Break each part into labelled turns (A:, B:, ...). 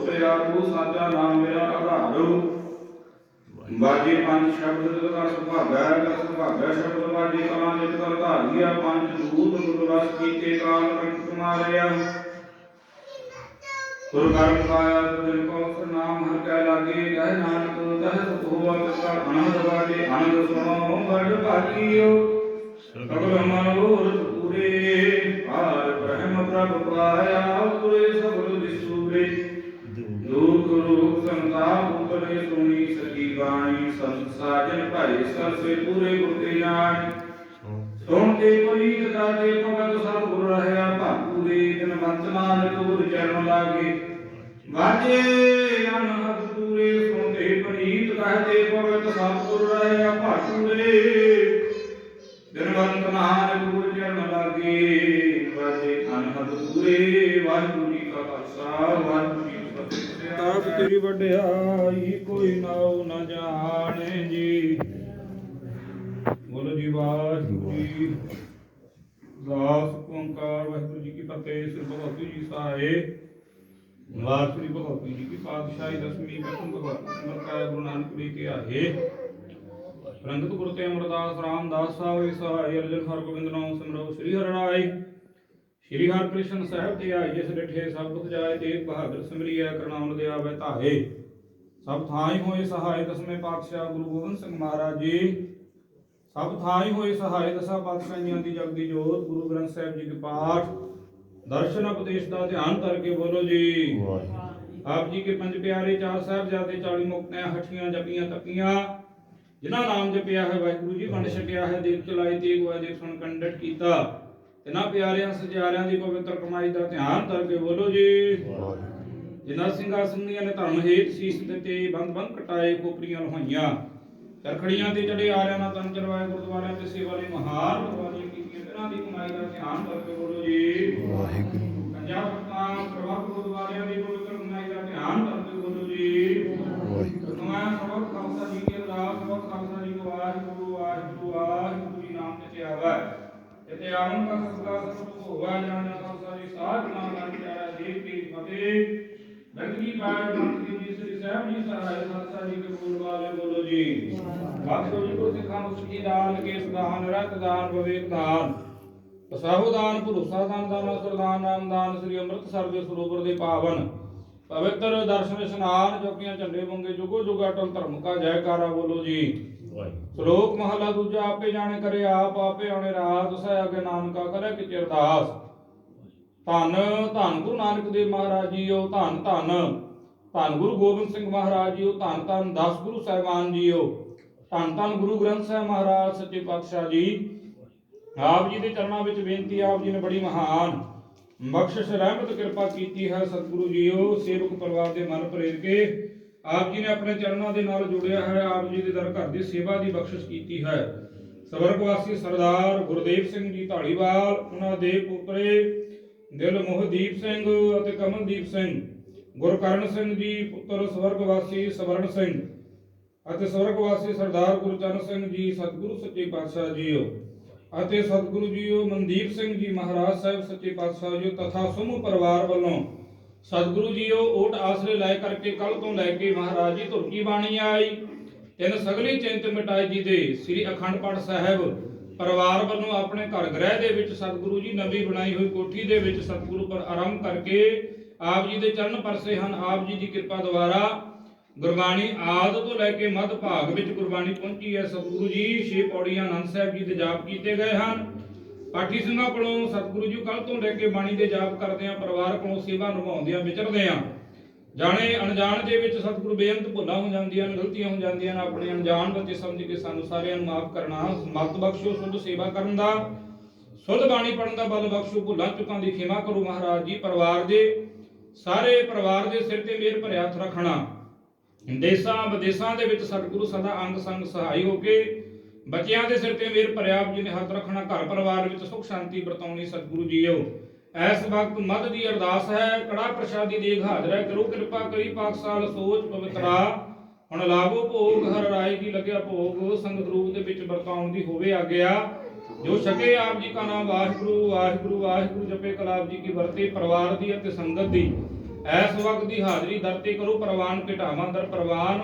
A: ਸ਼ਬਦ ਕਰੋ ਪਿਆਰੂ ਸਾਚਾ ਨਾਮ ਮੇਰਾ ਆਧਾਰੂ। ਬਾਜੀ ਪੰਜ ਸ਼ਬਦ ਦਾ ਸੁਭਾਗਾ ਦਾ ਸੁਭਾਗਾ ਸ਼ਬਦ ਬਾਜੀ ਕਲਾਂ ਦੇ ਕਰ ਧਾਰੀਆ, ਪੰਜ ਦੂਤ ਗੁਰਵਸ ਕੀਤੇ ਕਾਲ ਕੰਠ ਤੁਮਾਰਿਆ ਗੁਰ ਕਰਮ ਕਾਇਆ ਤੁਝ ਕੋ ਨਾਮ ਹਰ ਕੈ ਲਾਗੇ, ਕਹਿ ਨਾਨਕ ਤਹ ਸੁਖ ਹੋਆ ਕਿਸਾ ਆਨੰਦ ਵਾਜੇ ਆਨੰਦ ਸੁਣੋ ਬੜ ਭਾਗੀਓ। ਸਗਲ ਮਨੋਰ ਪੂਰੇ ਪਾਰ ਬ੍ਰਹਮ ਪ੍ਰਭ ਪਾਇਆ ਉਰੇ ਸਗਲ ਦਿਸੂਰੇ ਦੁਖ ਰੋਗ ਸੰਤਾਪ ਉਪਰੇ ਸੁਣੀ ਸਕੀ ਬਾਣੀ ਸੰਤ ਸਾਜਨ ਭਾਈ ਪੂਰੇ ਗੁਰਤੇ ਜਾਣੀ ਸੁਣ ਕੇ ਪਰੀਤ ਦਾਤੇ ਭਗਤ ਸਭ ਗੁਰ ਰਹਿਆ ਭਾਕੂ ਦੇ ਦਿਨ ਮੰਤ ਨਾਨਕ ਚਰਨ ਲਾਗੇ। ਵਾਜੇ ਅਨਹਦ ਪੂਰੇ ਸੁਣ ਕੇ ਪਰੀਤ ਕਹਤੇ ਭਗਤ ਸਭ ਗੁਰ ਰਹਿਆ ਭਾਕੂ ਦੇ ਦਿਨਵੰਤ ਨਾਨਕ ਗੁਰ ਚਰਨ ਲਾਗੇ। ਵਾਜੇ ਅਨਹਦ ਪੂਰੇ, ਵਾਹਿਗੁਰੂ ਜੀ ਕਾ ਖਾਲਸਾ, ਵਾਹਿਗੁਰੂ ਜੀ ਕੀ ਫਤਿਹ। ਆਪ ਤੇਰੀ ਵਡਿਆਈ ਕੋਈ ਨਾਉ ਨਾ ਜਾਣੇ ਜੀ। ਜੀ, ਵਾਹਿਗੁਰੂ ਜੀ ਦਾਸ, ਓੰਕਾਰ, ਵਾਹਿਗੁਰੂ ਜੀ ਕੀ ਫਤਿਹ, ਸ੍ਰੀ ਭਗਵਤੀ ਜੀ ਸਹਾਏ। ਵਾਰ ਸ੍ਰੀ ਭਗਵਤੀ ਜੀ ਕੀ ਪਾਤਸ਼ਾਹੀ, ਦਸਵੀਂ ਪ੍ਰਥਮ ਭਗਵਤੀ ਸਿਮਰਕਾਇ ਗੁਰੂ ਨਾਨਕ ਦੇਵ ਕੇ ਆਏ। ਰੰਗਤ ਗੁਰੂ ਤੇ ਅਮਰਦਾਸ ਰਾਮਦਾਸ ਸਾਹਿਬ ਸਹਾਈ ਅਰਜਨ ਹਰਗੋਬਿੰਦ ਨਾਮ ਸਿਮਰੋ, ਸ੍ਰੀ ਹਰਿਰਾਏ ਸ੍ਰੀ ਹਰਿਕ੍ਰਿਸ਼ਨ ਸਾਹਿਬ ਤੇ ਆਈ ਜਿਸ ਡਿਠੇ ਸਭ ਕੁਝ ਜਾਏ, ਤੇਗ ਬਹਾਦਰ ਸਿਮਰੀਐ ਕਰਨਾਮ ਦੇ ਧਾਏ। ਸਭ ਥਾਈ ਹੋਏ ਸਹਾਇ ਦਸਵੇਂ ਪਾਤਸ਼ਾਹ ਗੁਰੂ ਗੋਬਿੰਦ ਸਿੰਘ ਮਹਾਰਾਜ ਜੀ। ਸਭ ਥਾਈ ਹੋਏ ਸਹਾਇ ਦਸਾਂ ਪਾਤਸ਼ਾਹੀਆਂ ਦੀ ਜਗਦੀ ਜੋਤ ਗੁਰੂ ਗ੍ਰੰਥ ਸਾਹਿਬ ਜੀ ਦੇ ਪਾਠ। ਦਰਸ਼ਨ ਉਪਦੇਸ਼ ਦਾ ਧਿਆਨ ਕਰਕੇ ਬੋਲੋ ਜੀ। ਆਪ ਜੀ ਕੇ ਪੰਜ ਪਿਆਰੇ ਚਾਰ ਸਾਹਿਬਜ਼ਾਦੇ 40 ਮੁਕਤਿਆਂ ਹਠੀਆਂ ਜਪੀਆਂ ਤਪੀਆਂ ਜਿਨ੍ਹਾਂ ਨਾਮ ਜਪਿਆ ਹੈ ਵਾਹਿਗੁਰੂ ਜੀ ਵੰਡ ਛਕਿਆ ਹੈ ਦੇਖ ਚਲਾਈ ਤੇਗ ਦੇਖ ਸੁਣ ਕੰਡਟ ਕੀਤਾ। ਤਿਨਾਂ ਪਿਆਰਿਆਂ ਸਜਿਆਰਿਆਂ ਦੀ ਪਵਿੱਤਰ ਕਮਾਈ ਦਾ ਧਿਆਨ ਕਰਕੇ ਬੋਲੋ ਜੀ। ਜਿਨ੍ਹਾਂ ਸਿੰਘਾਂ ਸਿੰਘੀਆਂ ਨੇ ਧਰਮ ਹੇਤ ਸੀਸ ਦਿੱਤੇ ਬੰਦ ਬੰਦ ਕਟਾਏ ਕੋਪਰੀਆਂ ਲਹਾਈਆਂ। ਰਖੜੀਆਂ ਤੇ ਚੜੇ ਆਰਿਆਂ ਨਾਲ ਤਨ ਚਰਵਾਏ ਗੁਰਦੁਆਰਿਆਂ ਤੇ ਸੇਵਾ ਲਈ ਮਹਾਨ ਕੁਰਬਾਨੀਆਂ ਕੀਤੀਆਂ, ਤਿਨਾਂ ਦੀ ਕਮਾਈ ਦਾ ਧਿਆਨ ਕਰਕੇ ਗੁਰੂ ਜੀ
B: ਵਾਹਿਗੁਰੂ
A: ਪੰਜਾਬ ਸਰਕਾਰ ਪ੍ਰਭਾਵ ਗੁਰਦੁਆਰਿਆਂ ਦੀ ਪਵਿੱਤਰ ਕਮਾਈ ਦਾ ਧਿਆਨ ਕਰਕੇ ਬੋਲੋ ਜੀ
B: ਵਾਹਿਗੁਰੂ
A: ਮੈਂ ਸਰਬਤ ਖਾਲਸਾ ਜੀ ਕੀ ਅਰਦਾਸ ਸਰਬਤ ਖਾਲਸਾ ਜੀ ਕੋ ਵਾਹਿਗੁਰੂ ਵਾਹਿਗੁਰੂ ਵਾਹਿਗੁਰੂ ਜੀ ਨਾਮ ਤੇ ਆਵਾ ਜਿਤੇ ਆਵਨ ਦਾ ਸਤਿਕਾਰ ਸਤਿ ਹੋਵਾ ਜਾਣਾ ਖਾਲਸਾ ਜੀ ਸਾਧ ਨਾਮ ਨਾਲ ਪਿਆਰਾ ਦੇਵ ਕੀ ਫਤਿਹ ਬੰਦਗੀ ਪਾਠ ਮੰਤਰੀ ਜੀ ਜੀ ਸਹਾਇ ਖਾਲਸਾ ਜੀ ਕੇ ਬੋਲ ਵਾਲੇ ਬੋਲੋ ਜੀ। ਵਾਹਿਗੁਰੂ ਜੀ ਕੋ ਸਿੱਖਾਂ ਨੂੰ ਸੁਖੀ ਦਾਨ ਕੇਸ ਦਾਨ ਰਤ ਦਾਨ ਵਿਵੇਕ ਦਾਨ ਪਸਾਹੂ ਦਾਨ ਭਰੋਸਾ ਦਾਨ ਦਾਨ ਸਰਦਾਨ ਨਾਮ ਦਾਨ ਸ੍ਰੀ ਅੰਮ੍ਰਿਤਸਰ ਦੇ ਸਰੋਵਰ ਦੇ ਪਾਵਨ। ਪਵਿੱਤਰ ਦਰਸ਼ਨ ਇਸ਼ਨਾਨ ਜੋਗੀਆਂ ਝੰਡੇ ਬੰਗੇ ਜੁਗੋ ਜੁਗ ਅਟਲ ਧਰਮ ਕਾ ਜੈਕਾਰਾ ਬੋਲੋ ਜੀ। ਸ਼ਲੋਕ ਮਹਲਾ ਦੂਜਾ ਆਪੇ ਜਾਣੇ ਕਰੇ ਆਪ ਆਪੇ ਆਉਣੇ ਰਾਤ ਸਹਿ ਅਗੇ ਨਾਨਕਾ ਕਰੇ ਕਿ ਅਰਦਾਸ। ਧੰਨ ਧੰਨ ਗੁਰੂ ਨਾਨਕ ਦੇਵ ਮਹਾਰਾਜ ਜੀਓ ਧੰਨ ਧੰਨ। ਧੰਨ ਗੁਰੂ ਗੋਬਿੰਦ ਸਿੰਘ ਮਹਾਰਾਜ ਜੀਓ, ਧੰਨ ਧੰਨ ਦਸ ਗੁਰੂ ਸਾਹਿਬਾਨ ਜੀਓ, ਧੰਨ ਧੰਨ ਗੁਰੂ ਗ੍ਰੰਥ ਸਾਹਿਬ ਮਹਾਰਾਜ, ਸੱਚੇ ਪਾਤਸ਼ਾਹ ਜੀ। ਆਪ ਜੀ ਦੇ ਚਰਨਾਂ ਵਿੱਚ ਬੇਨਤੀ ਆਪ ਜੀ ਨੇ ਬੜੀ ਮਹਾਨ ਬਖਸ਼ਿਸ਼, ਰਹਿਮਤ, ਕਿਰਪਾ ਕੀਤੀ ਹੈ ਸਤਿਗੁਰੂ ਜੀਓ, ਸੇਵਕ ਪਰਿਵਾਰ ਦੇ ਮਨ ਪ੍ਰੇਰ ਕੇ। ਆਪ ਜੀ ਨੇ ਆਪਣੇ ਚਰਨਾਂ ਦੇ ਨਾਲ ਜੁੜਿਆ ਹੈ, ਆਪ ਜੀ ਦੇ ਦਰ ਘਰ ਦੀ ਸੇਵਾ ਦੀ ਬਖਸ਼ਿਸ਼ ਕੀਤੀ ਹੈ। ਸਵਰਗਵਾਸੀ ਸਰਦਾਰ ਗੁਰਦੇਵ ਸਿੰਘ ਜੀ ਢਾਲੀਵਾਲ ਉਹਨਾਂ ਦੇ ਪੁੱਤਰੇ ਦਿਲ ਮੋਹਦੀਪ ਸਿੰਘ ਅਤੇ ਕਮਲਦੀਪ ਸਿੰਘ। ਗੁਰਕਰਨ ਸਿੰਘ ਜੀ ਪੁੱਤਰ ਸਵਰਗਵਾਸੀ ਸਵਰਨ ਸਿੰਘ ਅਤੇ ਸਵਰਗਵਾਸੀ ਸਰਦਾਰ ਗੁਰਚਰਨ ਸਿੰਘ ਜੀ, ਸਤਿਗੁਰੂ ਸੱਚੇ ਪਾਤਸ਼ਾਹ ਜੀਓ ਅਤੇ ਸਤਿਗੁਰੂ ਜੀਓ ਮਨਦੀਪ ਸਿੰਘ ਜੀ ਮਹਾਰਾਜ ਸਾਹਿਬ ਸੱਚੇ ਪਾਤਸ਼ਾਹ ਜੀ ਤਥਾ ਸਮੂਹ ਪਰਿਵਾਰ ਵੱਲੋਂ ਸਤਿਗੁਰੂ ਜੀਓ ਓਟ ਆਸਰੇ ਲੈ ਕਰਕੇ ਕੱਲ ਤੋਂ ਲੈ ਕੇ ਮਹਾਰਾਜ ਜੀ ਧੁਰਕੀ ਬਾਣੀ ਆਈ। ਤਿੰਨ ਸਗਲੀ ਚਿੰਤ ਮਿਟਾਈ ਜੀ ਦੇ ਸ੍ਰੀ ਅਖੰਡ ਪਾਠ ਸਾਹਿਬ ਪਰਿਵਾਰ ਵੱਲੋਂ ਆਪਣੇ ਘਰ ਗ੍ਰਹਿ ਦੇ ਵਿੱਚ ਸਤਿਗੁਰੂ ਜੀ ਨਵੀਂ ਬਣਾਈ ਹੋਈ ਕੋਠੀ ਦੇ ਵਿੱਚ ਸਤਿਗੁਰੂ ਪਰ ਆਰੰਭ ਕਰਕੇ ਆਪ ਜੀ ਦੇ ਚਰਨ ਪਰਸੇ ਹਨ, ਆਪ ਜੀ ਦੀ ਕਿਰਪਾ ਦੁਆਰਾ ਗੁਰਬਾਣੀ ਆਦ ਤੋਂ ਲੈ ਕੇ ਮੱਧ ਭਾਗ ਵਿੱਚ ਗੁਰਬਾਣੀ ਪਹੁੰਚੀ ਹੈ। ਸਤਿਗੁਰੂ ਜੀ ਛੇ ਪੌੜੀਆਂ ਆਨੰਦ ਸਾਹਿਬ ਜੀ ਦੇ ਜਾਪ ਕੀਤੇ ਗਏ ਹਨ। ਪਾਠੀ ਸਿੰਘਾਂ ਕੋਲੋਂ ਸਤਿਗੁਰੂ ਜੀ ਕੱਲ ਤੋਂ ਲੈ ਕੇ ਬਾਣੀ ਦੇ ਜਾਪ ਕਰਦੇ ਆ ਪਰਿਵਾਰ ਕੋਲੋਂ ਸੇਵਾ ਨਿਭਾਉਂਦੇ ਆ ਵਿਚਰਦੇ ਆ ਜਾਣੇ ਅਣਜਾਣ ਦੇ ਵਿੱਚ ਸਤਿਗੁਰੂ ਬੇਅੰਤ ਭੁੱਲਾਂ ਹੋ ਜਾਂਦੀਆਂ ਨੇ, ਗਲਤੀਆਂ ਹੋ ਜਾਂਦੀਆਂ ਨੇ, ਆਪਣੇ ਅਣਜਾਣ ਬੱਚੇ ਸਮਝ ਕੇ ਸਾਨੂੰ ਸਾਰਿਆਂ ਨੂੰ ਮਾਫ ਕਰਨਾ, ਮਤ ਬਖਸ਼ੋ, ਸੁਧ ਸੇਵਾ ਕਰਨ ਦਾ, ਸੁਧ ਬਾਣੀ ਪੜਨ ਦਾ ਬਲ ਬਖਸ਼ੋ, ਭੁੱਲਾਂ ਚੁੱਕਾਂ ਦੀ ਖਿਮਾ ਕਰੋ ਮਹਾਰਾਜ ਜੀ, ਪਰਿਵਾਰ ਦੇ ਸਾਰੇ ਪਰਿਵਾਰ ਦੇ ਸਿਰ ਤੇ ਮਿਹਰ ਭਰਿਆ ਹੱਥ ਰੱਖਣਾ। ਦੇਸਾਂ ਵਿਦੇਸਾਂ ਦੇ ਵਿੱਚ ਸਤਿਗੁਰੂ ਸਦਾ ਅੰਗ ਸੰਗ ਸਹਾਈ ਹੋ ਕੇ ਬੱਚਿਆਂ ਦੇ ਸਿਰ ਤੇ ਮਿਹਰ ਭਰਿਆ ਜੀ ਨੇ ਹੱਥ ਰੱਖਣਾ, ਘਰ ਪਰਿਵਾਰ ਵਿੱਚ ਸੁਖ ਸ਼ਾਂਤੀ ਵਰਤਾਉਣੀ ਸਤਿਗੁਰੂ ਜੀਓ। ਇਸ ਵਕਤ ਮਦ ਦੀ ਅਰਦਾਸ ਹੈ, ਕੜਾ ਪ੍ਰਸ਼ਾਦੀ ਦੇਗ ਹਾਜ਼ਰ ਹੈ ਕਰੋ ਕਿਰਪਾ ਕਰੀ ਪਾਕਸਾਲ ਸੋਚ ਪਵਿੱਤਰਾ ਹੁਣ ਲਾਗੋ ਭੋਗ, ਹਰ ਰਾਏ ਦੀ ਲੱਗਿਆ ਭੋਗ, ਸੰਗਤ ਰੂਪ ਦੇ ਵਿੱਚ ਵਰਤਾਉਣ ਦੀ ਹੋਵੇ ਆਗਿਆ। ਜੋ ਛਕੇ ਆਪ ਜੀ ਕਾ ਨਾਮ, ਵਾਹਿਗੁਰੂ ਵਾਹਿਗੁਰੂ ਵਾਹਿਗੁਰੂ ਜਪੇ ਕਲਾਬ ਜੀ ਕੀ ਵਰਤੇ, ਪਰਿਵਾਰ ਦੀ ਅਤੇ ਸੰਗਤ ਦੀ। ਇਸ ਵਕਤ ਦੀ ਹਾਜ਼ਰੀ ਦਰ ਕਰੋ, ਪ੍ਰਵਾਨ ਘਟਾਵਾਂ ਦਰ ਪ੍ਰਵਾਨ।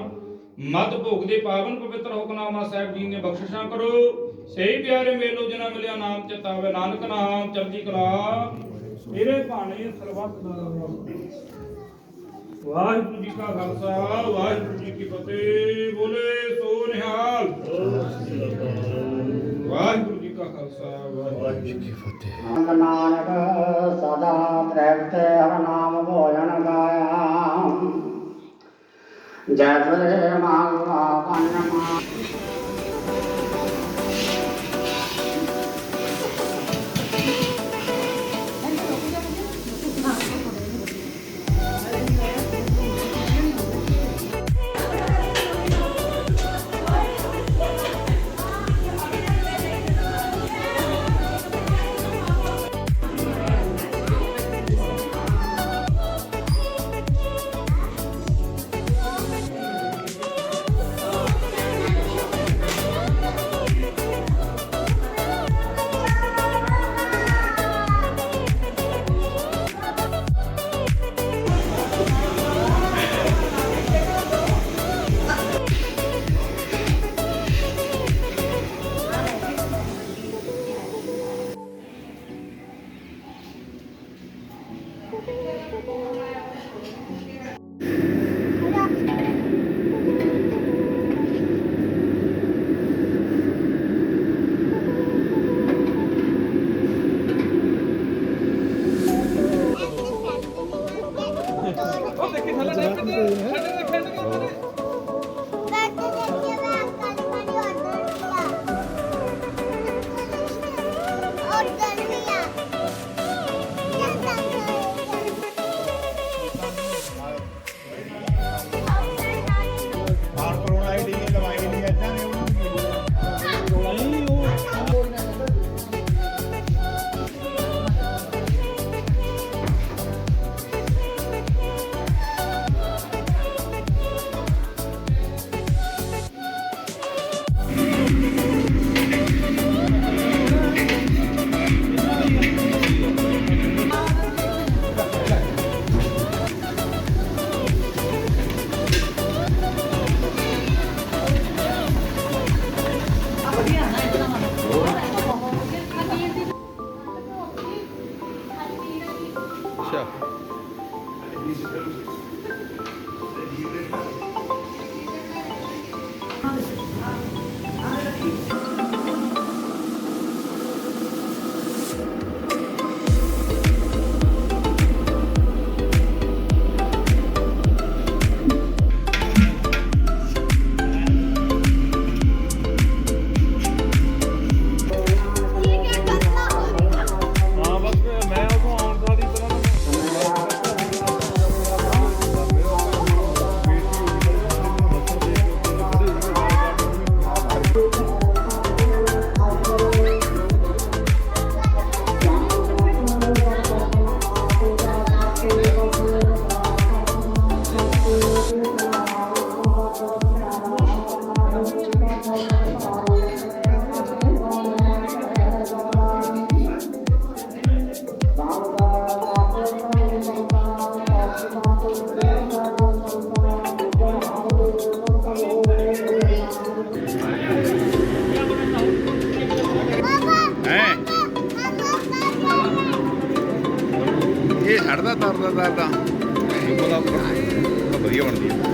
A: ਮਦ ਭੋਗ ਦੇ ਪਾਵਨ ਪਵਿੱਤਰ ਹੁਕਨਾਮਾ ਸਾਹਿਬ ਜੀ ਨੇ ਬਖਸ਼ਿਸ਼ਾਂ ਕਰੋ। ਸਹੀ ਪਿਆਰੇ ਮੇਲੋ, ਜਿਨ੍ਹਾਂ ਮਿਲਿਆ ਨਾਮ ਚਿਤਾਵੇ ਨਾਨਕ ਨਾਮ ਚੜ੍ਹਦੀ ਕਲਾ। ਤੇਰੇ ਭਾਣੇ ਸਰਬੱਤ ਦਾ ਰੱਬ ਵਾਹਿਗੁਰੂ ਜੀ ਕਾ ਖਾਲਸਾ, ਵਾਹਿਗੁਰੂ ਜੀ ਕੀ ਫਤਿਹ। ਬੋਲੇ ਸੋ ਨਿਹਾਲ। ਵਾਹਿਗੁਰੂ ਕਾ ਖਾਲਸਾ, ਵਾਹਿਗੁਰੂ ਜੀ ਕੀ
B: ਫਤਿਹ।
C: ਨਾਨਕ ਸਦਾ ਤ੍ਰੈਵਤੇ ਹਰ ਨਾਮ ਭੋਜਨ ਗਾਇਆ ਜੈ ਸ੍ਰੀ ਮਾਗਵਾ ਪੰਨਮਾ
B: 我不要，不要这样子。